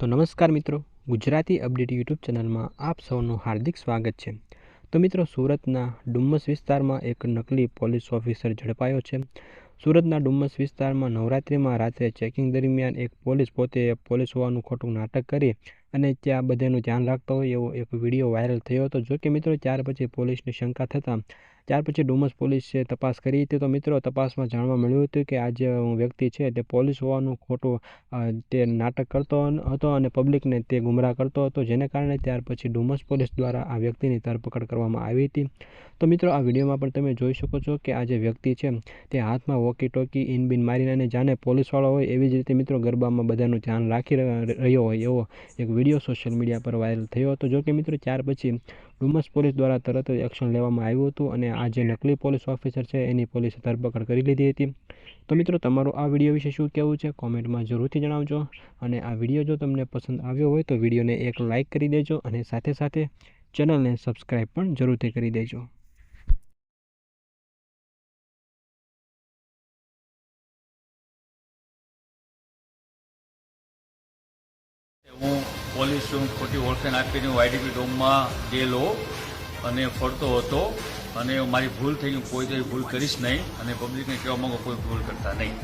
તો નમસ્કાર મિત્રો, ગુજરાતી અપડેટ યુટ્યુબ ચેનલમાં આપ સૌનું હાર્દિક સ્વાગત છે. તો મિત્રો, સુરતના ડુમ્મસ વિસ્તારમાં એક નકલી પોલીસ ઓફિસર ઝડપાયો છે. સુરતના ડુમ્મસ વિસ્તારમાં નવરાત્રિમાં રાત્રે ચેકિંગ દરમિયાન એક પોલીસ પોતે પોલીસ હોવાનું ખોટું નાટક કરી અને ત્યાં બધાનું ધ્યાન રાખતો હોય એવો એક વીડિયો વાયરલ થયો હતો. જો કે મિત્રો, ત્યાર પછી પોલીસની શંકા થતાં ત્યાર પછી ડુમસ પોલીસે તપાસ કરી હતી. તો મિત્રો, તપાસમાં જાણવા મળ્યું હતું કે આ જે વ્યક્તિ છે તે પોલીસ હોવાનું ખોટું તે નાટક કરતો હતો અને પબ્લિકને તે ગુમરાહ કરતો હતો, જેને કારણે ત્યાર પછી ડુમસ પોલીસ દ્વારા આ વ્યક્તિની ધરપકડ કરવામાં આવી હતી. તો મિત્રો, આ વિડીયોમાં પણ તમે જોઈ શકો છો કે આ જે વ્યક્તિ છે તે હાથમાં વોકી ટોકી ઇનબિન મારીને અને જાણે પોલીસવાળો હોય એવી જ રીતે મિત્રો ગરબામાં બધાનું ધ્યાન રાખી રહ- રહ્યો હોય એવો એક વીડિયો સોશિયલ મીડિયા પર વાયરલ થયો હતો. જો કે મિત્રો, ત્યાર પછી ડુમસ પોલીસ દ્વારા તરત જ એક્શન લેવામાં આવ્યું હતું અને આ જે નકલી પોલીસ ઓફિસર છે, એની પોલીસે ધરપકડ કરી લીધી હતી. તો મિત્રો, તમારું આ વીડિયો વિશે શું કહેવું છે, કોમેન્ટમાં જરૂરથી જણાવજો. અને આ વીડિયો જો તમને પસંદ આવ્યો હોય, તો વિડીયોને એક લાઇક કરી દેજો અને સાથે સાથે ચેનલને સબસ્ક્રાઈબ પણ જરૂરથી કરી દેજો. હું પોલીસ હું ખોટી ઓળખાણ આપીને વાયડીપી ડોમમાં ગયેલો અને ફરતો હતો. અને મારી ભૂલ થઈ હું કોઈ દી ભૂલ કરીશ નહીં અને પબ્લિકને કહેવા માંગુ કોઈ ભૂલ કરતા નહીં.